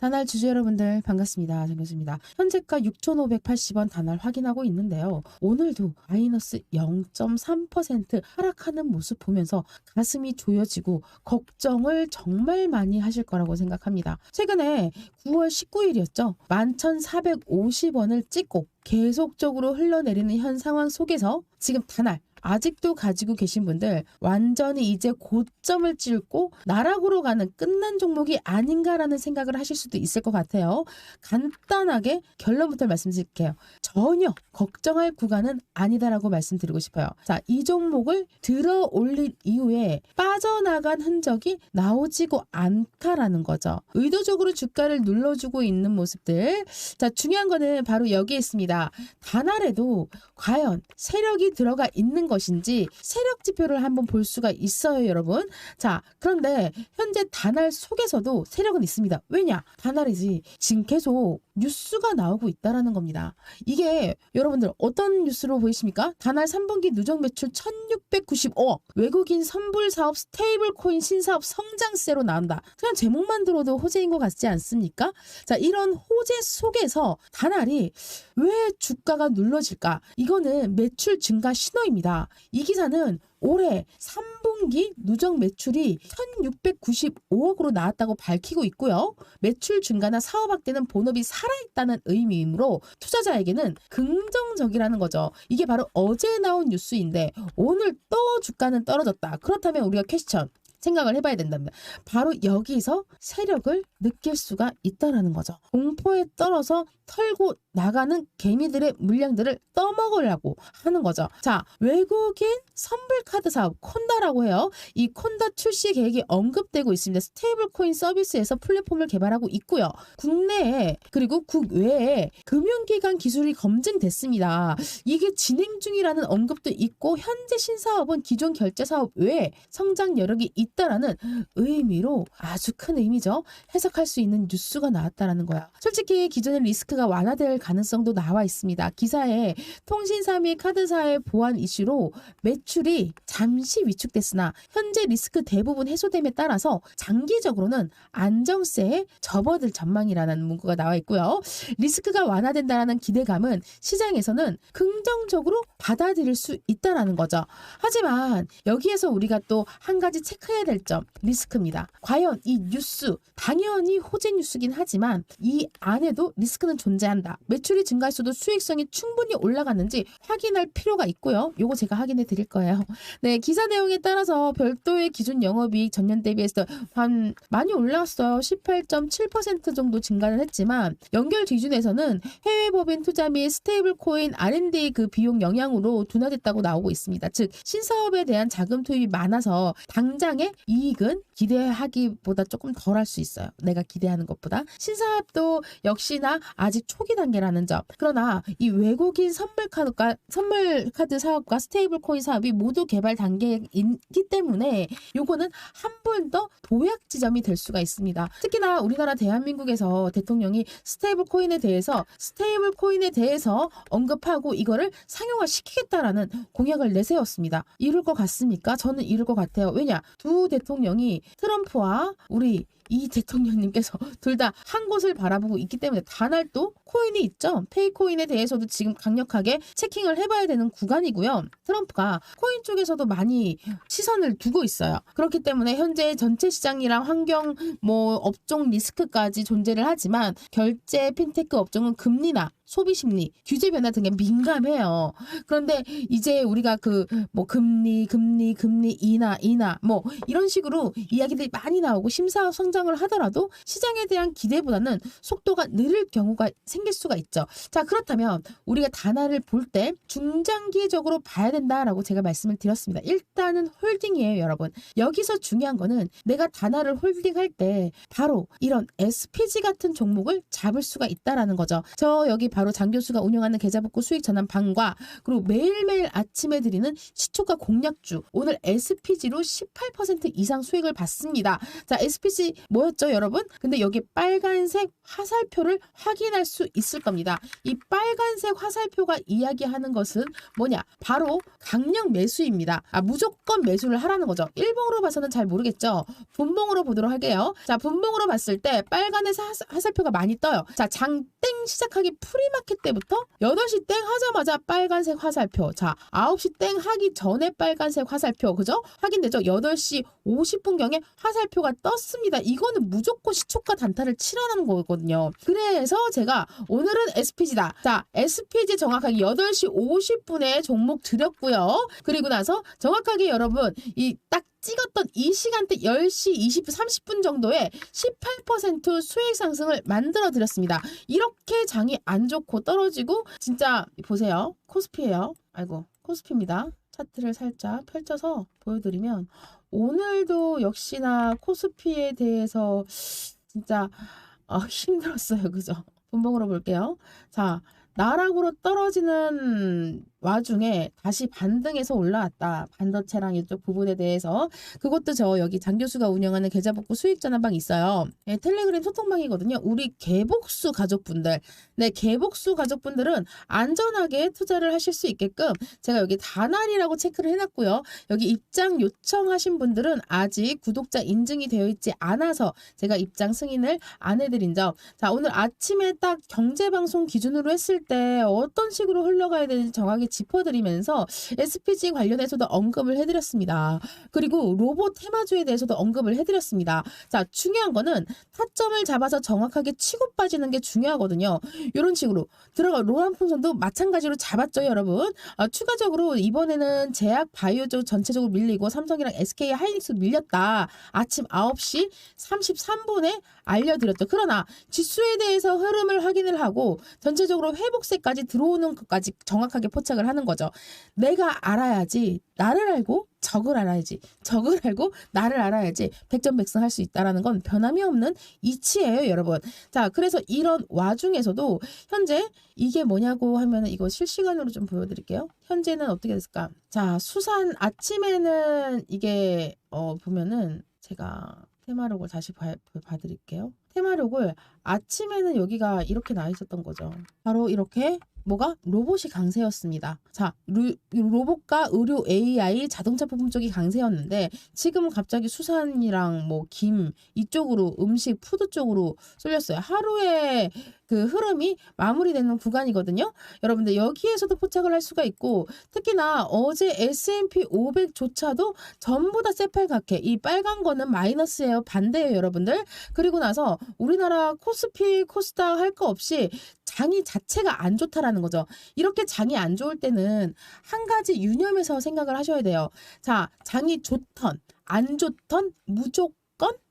단알 주주 여러분들 반갑습니다. 정 교수입니다. 현재가 6,580원 단알 확인하고 있는데요. 오늘도 마이너스 0.3% 하락하는 모습 보면서 가슴이 조여지고 걱정을 정말 많이 하실 거라고 생각합니다. 최근에 9월 19일이었죠. 11,450원을 찍고 계속적으로 흘러내리는 현 상황 속에서 지금 단알 아직도 가지고 계신 분들 완전히 이제 고점을 찍고 나락으로 가는 끝난 종목이 아닌가라는 생각을 하실 수도 있을 것 같아요. 간단하게 결론부터 말씀드릴게요. 전혀 걱정할 구간은 아니다라고 말씀드리고 싶어요. 자, 이 종목을 들어 올린 이후에 빠져나간 흔적이 나오지고 않다라는 거죠. 의도적으로 주가를 눌러주고 있는 모습들. 자, 중요한 거는 바로 여기에 있습니다. 단알에도 과연 세력이 들어가 있는 것인지 세력 지표를 한번 볼 수가 있어요, 여러분. 자, 그런데 현재 단알 속에서도 세력은 있습니다. 왜냐? 단알이지. 지금 계속 뉴스가 나오고 있다라는 겁니다. 이게 여러분들 어떤 뉴스로 보이십니까? 단알 3분기 누적 매출 1695억. 외국인 선불 사업 스테이블 코인 신사업 성장세로 나온다. 그냥 제목만 들어도 호재인 것 같지 않습니까? 자, 이런 호재 속에서 단알이 왜 주가가 눌러질까? 이거는 매출 증가 신호입니다. 이 기사는 올해 3분기 누적 매출이 1695억으로 나왔다고 밝히고 있고요. 매출 증가나 사업 확대는 본업이 살아있다는 의미이므로 투자자에게는 긍정적이라는 거죠. 이게 바로 어제 나온 뉴스인데 오늘 또 주가는 떨어졌다. 그렇다면 우리가 퀘스천 생각을 해봐야 된답니다. 바로 여기서 세력을 느낄 수가 있다라는 거죠. 공포에 떨어서 털고 나가는 개미들의 물량들을 떠먹으려고 하는 거죠. 자, 외국인 선불카드 사업 콘다라고 해요. 이 콘다 출시 계획이 언급되고 있습니다. 스테이블 코인 서비스에서 플랫폼을 개발하고 있고요. 국내에 그리고 국외에 금융기관 기술이 검증됐습니다. 이게 진행 중이라는 언급도 있고 현재 신사업은 기존 결제 사업 외에 성장 여력이 있다라는 의미로 아주 큰 의미죠. 해석할 수 있는 뉴스가 나왔다라는 거야. 솔직히 기존의 리스크가 완화될 가능성도 나와 있습니다. 기사에 통신사 및 카드사의 보안 이슈로 매출이 잠시 위축됐으나 현재 리스크 대부분 해소됨에 따라서 장기적으로는 안정세에 접어들 전망이라는 문구가 나와 있고요. 리스크가 완화된다는 기대감은 시장에서는 긍정적으로 받아들일 수 있다라는 거죠. 하지만 여기에서 우리가 또 한 가지 체크해야 될 점 리스크입니다. 과연 이 뉴스 당연히 호재 뉴스긴 하지만 이 안에도 리스크는 존재한다. 매출이 증가했어도 수익성이 충분히 올라갔는지 확인할 필요가 있고요. 요거 제가 확인해 드릴 거예요. 네, 기사 내용에 따라서 별도의 기준 영업이익 전년 대비해서 한 많이 올라왔어요. 18.7% 정도 증가를 했지만 연결 기준에서는 해외 법인 투자 및 스테이블 코인 R&D 그 비용 영향으로 둔화됐다고 나오고 있습니다. 즉 신사업에 대한 자금 투입이 많아서 당장의 이익은 기대하기보다 조금 덜 할 수 있어요. 내가 기대하는 것보다 신사업도 역시나 아직 초기 단계 라는 점. 그러나 이 외국인 선물 카드가 선물 카드 사업과 스테이블 코인 사업이 모두 개발 단계이기 때문에 요거는 한 번 더 도약 지점이 될 수가 있습니다. 특히나 우리나라 대한민국에서 대통령이 스테이블 코인에 대해서 스테이블 코인에 대해서 언급하고 이거를 상용화 시키겠다라는 공약을 내세웠습니다. 이룰 것 같습니까? 저는 이룰 것 같아요. 왜냐? 두 대통령이 트럼프와 우리 이 대통령님께서 둘 다 한 곳을 바라보고 있기 때문에 단할 또 코인이 있죠. 페이코인에 대해서도 지금 강력하게 체킹을 해봐야 되는 구간이고요. 트럼프가 코인 쪽에서도 많이 시선을 두고 있어요. 그렇기 때문에 현재 전체 시장이랑 환경 뭐 업종 리스크까지 존재를 하지만 결제 핀테크 업종은 금리나 소비 심리, 규제 변화 등에 민감해요. 그런데 이제 우리가 그 뭐 금리, 금리, 금리 인하, 인하 뭐 이런 식으로 이야기들이 많이 나오고 심사업 성장을 하더라도 시장에 대한 기대보다는 속도가 느릴 경우가 생길 수가 있죠. 자, 그렇다면 우리가 단화를 볼 때 중장기적으로 봐야 된다라고 제가 말씀을 드렸습니다. 일단은 홀딩이에요, 여러분. 여기서 중요한 거는 내가 단화를 홀딩할 때 바로 이런 SPG 같은 종목을 잡을 수가 있다라는 거죠. 저 여기 바로 장 교수가 운영하는 계좌복구 수익 전환 방과 그리고 매일매일 아침에 드리는 시초가 공략주 오늘 SPG로 18% 이상 수익을 받습니다. 자, SPG 뭐였죠, 여러분? 근데 여기 빨간색 화살표를 확인할 수 있을 겁니다. 이 빨간색 화살표가 이야기하는 것은 뭐냐? 바로 강력 매수입니다. 아, 무조건 매수를 하라는 거죠. 일봉으로 봐서는 잘 모르겠죠. 분봉으로 보도록 할게요. 자, 분봉으로 봤을 때 빨간색 화- 화살표가 많이 떠요. 자, 장땡 시작하기 프리 마켓 때부터 8시 땡 하자마자 빨간색 화살표. 자, 9시 땡 하기 전에 빨간색 화살표. 그죠? 확인되죠? 8시 50분경에 화살표가 떴습니다. 이거는 무조건 시초가 단타를 치라는 거거든요. 그래서 제가 오늘은 SPG다. 자, SPG 정확하게 8시 50분에 종목 드렸고요. 그리고 나서 정확하게 여러분 이 딱 찍었던 이 시간대 10시 20분 30분 정도에 18% 수익 상승을 만들어 드렸습니다. 이렇게 장이 안 좋고 떨어지고 진짜 보세요. 코스피예요. 아이고 코스피입니다. 차트를 살짝 펼쳐서 보여드리면 오늘도 역시나 코스피에 대해서 진짜 어, 힘들었어요. 그죠? 분봉으로 볼게요. 자, 나락으로 떨어지는 와중에 다시 반등해서 올라왔다. 반도체랑 이쪽 부분에 대해서 그것도 저 여기 장 교수가 운영하는 계좌 복구 수익 전환방 있어요. 예, 텔레그램 소통방이거든요. 우리 개복수 가족분들, 네 개복수 가족분들은 안전하게 투자를 하실 수 있게끔 제가 여기 다날이라고 체크를 해놨고요. 여기 입장 요청하신 분들은 아직 구독자 인증이 되어 있지 않아서 제가 입장 승인을 안 해드린 점. 자 오늘 아침에 딱 경제방송 기준으로 했을 때 어떤 식으로 흘러가야 되는지 정확히 짚어드리면서 SPG 관련해서도 언급을 해드렸습니다. 그리고 로봇 테마주에 대해서도 언급을 해드렸습니다. 자, 중요한 거는 타점을 잡아서 정확하게 치고 빠지는 게 중요하거든요. 이런 식으로 들어가 로한 풍선도 마찬가지로 잡았죠, 여러분. 아, 추가적으로 이번에는 제약 바이오 쪽 전체적으로 밀리고 삼성이랑 SK 하이닉스 밀렸다. 아침 9시 33분에 알려드렸죠. 그러나 지수에 대해서 흐름을 확인을 하고 전체적으로 회복세까지 들어오는 것까지 정확하게 포착을 하는 거죠. 내가 알아야지 나를 알고 적을 알아야지 적을 알고 나를 알아야지 백전백승 할 수 있다라는 건 변함이 없는 이치예요, 여러분. 자, 그래서 이런 와중에서도 현재 이게 뭐냐고 하면 이거 실시간으로 좀 보여드릴게요. 현재는 어떻게 됐을까? 자, 수산 아침에는 이게 어 보면은 제가 테마록을 다시 봐, 봐드릴게요. 테마록을 아침에는 여기가 이렇게 나 있었던 거죠. 바로 이렇게 뭐가 로봇이 강세였습니다. 자, 루, 로봇과 의료 AI 자동차 부품 쪽이 강세였는데 지금 갑자기 수산이랑 뭐 김 이쪽으로 음식 푸드 쪽으로 쏠렸어요. 하루에 그 흐름이 마무리되는 구간이거든요. 여러분들 여기에서도 포착을 할 수가 있고 특히나 어제 S&P 500조차도 전부 다 새빨갛게 이 빨간 거는 마이너스예요. 반대예요, 여러분들. 그리고 나서 우리나라 코스피, 코스닥 할 거 없이 장이 자체가 안 좋다라 는 거죠. 이렇게 장이 안 좋을 때는 한 가지 유념해서 생각을 하셔야 돼요. 자, 장이 좋던 안 좋던 무조건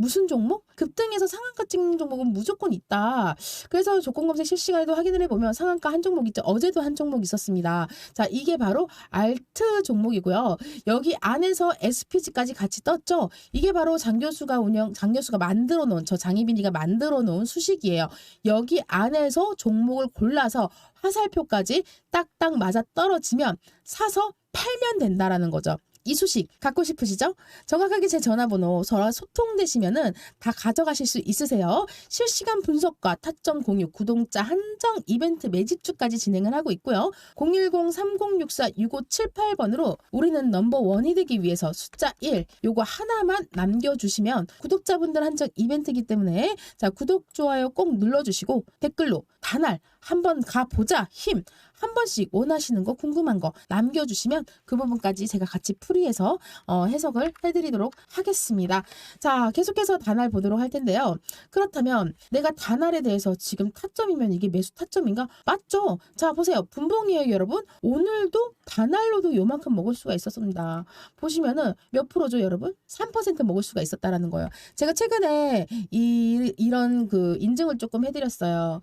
무슨 종목? 급등해서 상한가 찍는 종목은 무조건 있다. 그래서 조건 검색 실시간에도 확인을 해보면 상한가 한 종목 있죠. 어제도 한 종목 있었습니다. 자, 이게 바로 알트 종목이고요. 여기 안에서 SPG까지 같이 떴죠. 이게 바로 장 교수가 운영, 장 교수가 만들어 놓은, 저 장희빈이가 만들어 놓은 수식이에요. 여기 안에서 종목을 골라서 화살표까지 딱딱 맞아 떨어지면 사서 팔면 된다라는 거죠. 이 수식 갖고 싶으시죠? 정확하게 제 전화번호 저와 소통되시면은 다 가져가실 수 있으세요. 실시간 분석과 타점 공유, 구독자 한정 이벤트 매집주까지 진행을 하고 있고요. 010-3064-6578번으로 우리는 넘버원이 되기 위해서 숫자 1 요거 하나만 남겨주시면 구독자분들 한정 이벤트이기 때문에 자 구독, 좋아요 꼭 눌러주시고 댓글로 다날 한번 가보자 힘 한 번씩 원하시는 거 궁금한 거 남겨주시면 그 부분까지 제가 같이 풀이해서 어, 해석을 해드리도록 하겠습니다. 자 계속해서 단알 보도록 할 텐데요. 그렇다면 내가 단알에 대해서 지금 타점이면 이게 매수 타점인가? 맞죠? 자 보세요 분봉이에요 여러분. 오늘도 단알로도 요만큼 먹을 수가 있었습니다. 보시면은 몇 프로죠 여러분? 3% 먹을 수가 있었다라는 거예요. 제가 최근에 이, 이런 그 인증을 조금 해드렸어요.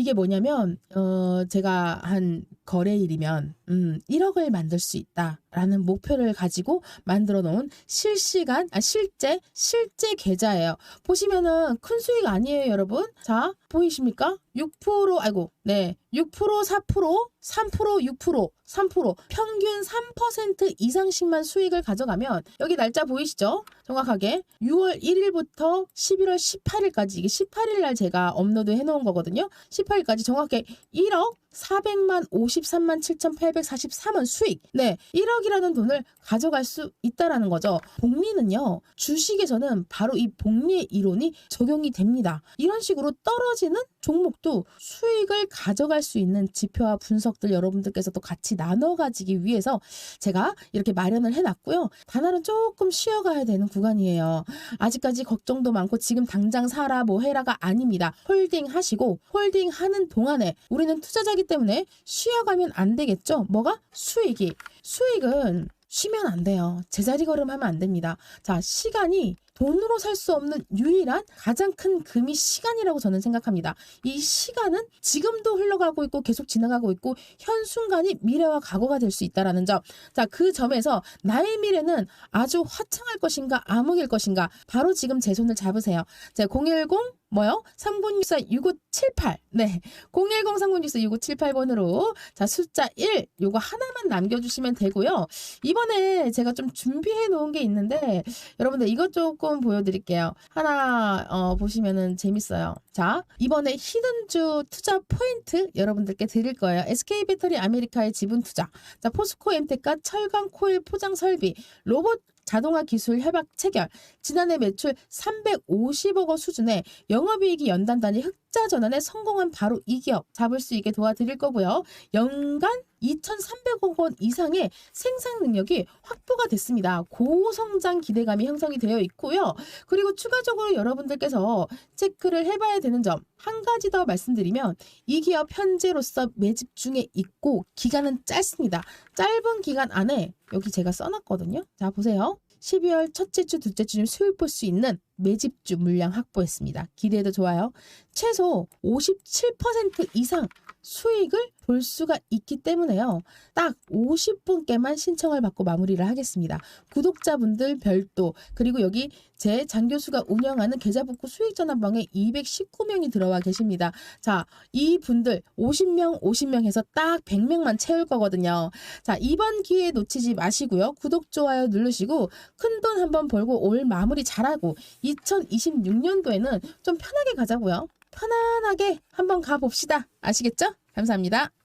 이게 뭐냐면 어 제가 한 거래일이면 음 1억을 만들 수 있다. 라는 목표를 가지고 만들어 놓은 실시간, 아, 실제, 실제 계좌예요. 보시면은 큰 수익 아니에요, 여러분? 자, 보이십니까? 6%, 아이고, 네. 6%, 4%, 3%, 6%, 3%, 평균 3% 이상씩만 수익을 가져가면, 여기 날짜 보이시죠? 정확하게. 6월 1일부터 11월 18일까지, 이게 18일 날 제가 업로드 해 놓은 거거든요. 18일까지 정확하게 1억 400만 53만 7,843원 수익. 네. 1억이라는 돈을 가져갈 수 있다라는 거죠. 복리는요. 주식에서는 바로 이 복리의 이론이 적용이 됩니다. 이런 식으로 떨어지는 종목도 수익을 가져갈 수 있는 지표와 분석들 여러분들께서 또 같이 나눠 가지기 위해서 제가 이렇게 마련을 해 놨고요. 단알은 조금 쉬어 가야 되는 구간이에요. 아직까지 걱정도 많고 지금 당장 사라 뭐 해라가 아닙니다. 홀딩 하시고 홀딩 하는 동안에 우리는 투자자 기 때문에 쉬어가면 안 되겠죠. 뭐가? 수익이. 수익은 쉬면 안 돼요. 제자리 걸음하면 안 됩니다. 자, 시간이 돈으로 살 수 없는 유일한 가장 큰 금이 시간이라고 저는 생각합니다. 이 시간은 지금도 흘러가고 있고 계속 지나가고 있고 현 순간이 미래와 과거가 될 수 있다라는 점. 자, 그 점에서 나의 미래는 아주 화창할 것인가 암흑일 것인가 바로 지금 제 손을 잡으세요. 자, 010 뭐요? 3964-6578. 네. 010-3964-6578번으로. 자, 숫자 1. 요거 하나만 남겨주시면 되고요. 이번에 제가 좀 준비해 놓은 게 있는데, 여러분들 이것 조금 보여드릴게요. 하나, 어, 보시면은 재밌어요. 자, 이번에 히든주 투자 포인트 여러분들께 드릴 거예요. SK 배터리 아메리카의 지분 투자. 자, 포스코 엠테카 철강 코일 포장 설비. 로봇 자동화 기술 협약 체결, 지난해 매출 350억 원 수준의 영업이익이 연단 단위 흑 자 전환에 성공한 바로 이 기업 잡을 수 있게 도와드릴 거고요. 연간 2,300억 원 이상의 생산 능력이 확보가 됐습니다. 고성장 기대감이 형성이 되어 있고요. 그리고 추가적으로 여러분들께서 체크를 해봐야 되는 점 한 가지 더 말씀드리면 이 기업 현재로서 매집 중에 있고 기간은 짧습니다. 짧은 기간 안에 여기 제가 써놨거든요. 자 보세요. 12월 첫째 주, 둘째 주쯤 수익 볼수 있는 매집주 물량 확보했습니다. 기대도 좋아요. 최소 57% 이상 수익을 볼 수가 있기 때문에요. 딱 50분께만 신청을 받고 마무리를 하겠습니다. 구독자분들 별도 그리고 여기 제 장 교수가 운영하는 계좌복구 수익 전환방에 219명이 들어와 계십니다. 자, 이 분들 50명, 50명 해서 딱 100명만 채울 거거든요. 자, 이번 기회 놓치지 마시고요. 구독, 좋아요 누르시고 큰 돈 한번 벌고 올 마무리 잘하고 2026년도에는 좀 편하게 가자고요. 편안하게 한번 가봅시다. 아시겠죠? 감사합니다.